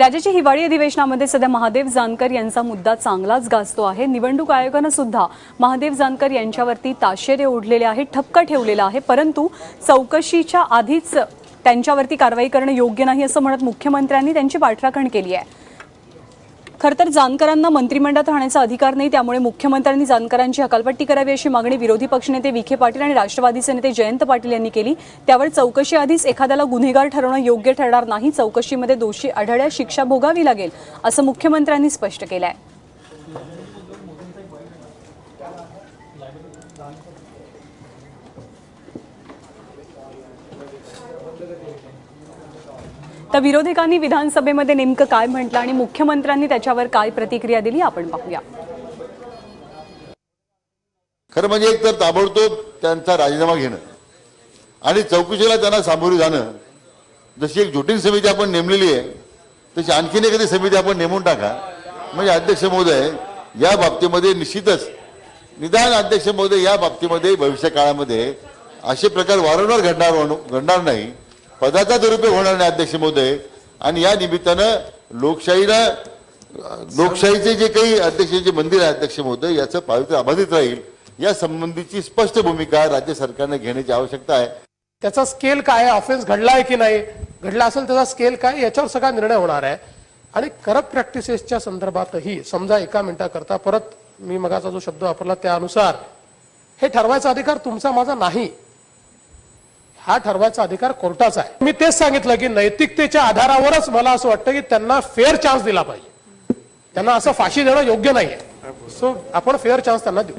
राज्याच्या हिवाळी अधिवेशनामध्ये सध्या महादेव जानकर यांचा मुद्दा चांगलाच गाजतो आहे. निवडणूक आयोगानं सुद्धा महादेव जानकर यांच्यावरती ताशेरे ओढलेले आहे ठपका ठेवलेला आहे. परंतु चौकशीच्या आधीच त्यांच्यावरती कारवाई करणं योग्य नाही असं म्हणत मुख्यमंत्र्यांनी त्यांची पाठराखण केली आहे. खरं तर जानकरांना मंत्रिमंडळात राहण्याचा अधिकार नाही त्यामुळे मुख्यमंत्र्यांनी जानकरांची हकालपट्टी करावी अशी मागणी विरोधी पक्षनेते विखे पाटील आणि राष्ट्रवादीचे नेते जयंत पाटील यांनी केली. त्यावर चौकशी आधीच एखाद्याला गुन्हेगार ठरवणं योग्य ठरणार नाही. चौकशीमध्ये दोषी आढळल्यास शिक्षा भोगावी लागेल असं मुख्यमंत्र्यांनी स्पष्ट केलं आहे तर विरोधकांनी विधानसभेमध्ये नेमकं काय म्हटलं आणि मुख्यमंत्र्यांनी त्याच्यावर काय प्रतिक्रिया दिली आपण पाहूया. खरं म्हणजे एक तर ताबडतोब त्यांचा राजीनामा घेणं आणि चौकशीला त्यांना सामोरे जाणं. जशी एक जटिल समिती आपण नेमलेली आहे तशी आणखीन एखादी समिती आपण नेमून टाका. म्हणजे अध्यक्ष महोदय या बाबतीमध्ये निश्चितच निदान अध्यक्ष महोदय या बाबतीमध्ये भविष्य काळामध्ये असे प्रकार वारंवार घडणार घडणार नाही. पदाचा दुरुपयोग होणार नाही अध्यक्ष महोदय. आणि या निमित्तानं लोकशाहीला लोकशाहीचे जे काही अध्यक्षांचे मंदिर आहे अध्यक्ष महोदय याचं पावित्र्य अबाधित राहील. या संबंधीची स्पष्ट भूमिका राज्य सरकारने घेण्याची आवश्यकता आहे. त्याचा स्केल काय आहे? ऑफेन्स घडला आहे की नाही? घडला असेल त्याचा स्केल काय? याच्यावर सगळा निर्णय होणार आहे. आणि करप्ट प्रॅक्टिसेसच्या संदर्भातही समजा एका मिनिटाकरता परत मी मगाचा जो शब्द वापरला त्यानुसार हे ठरवायचा अधिकार तुमचा माझा नाही. हा ठरवायचा अधिकार कोर्टाचा आहे. मी तेच सांगितलं की नैतिकतेच्या आधारावरच मला असं वाटतं की त्यांना फेअर चान्स दिला पाहिजे. त्यांना असं फाशी देणं योग्य नाहीये. सो आपण फेअर चान्स त्यांना देऊ.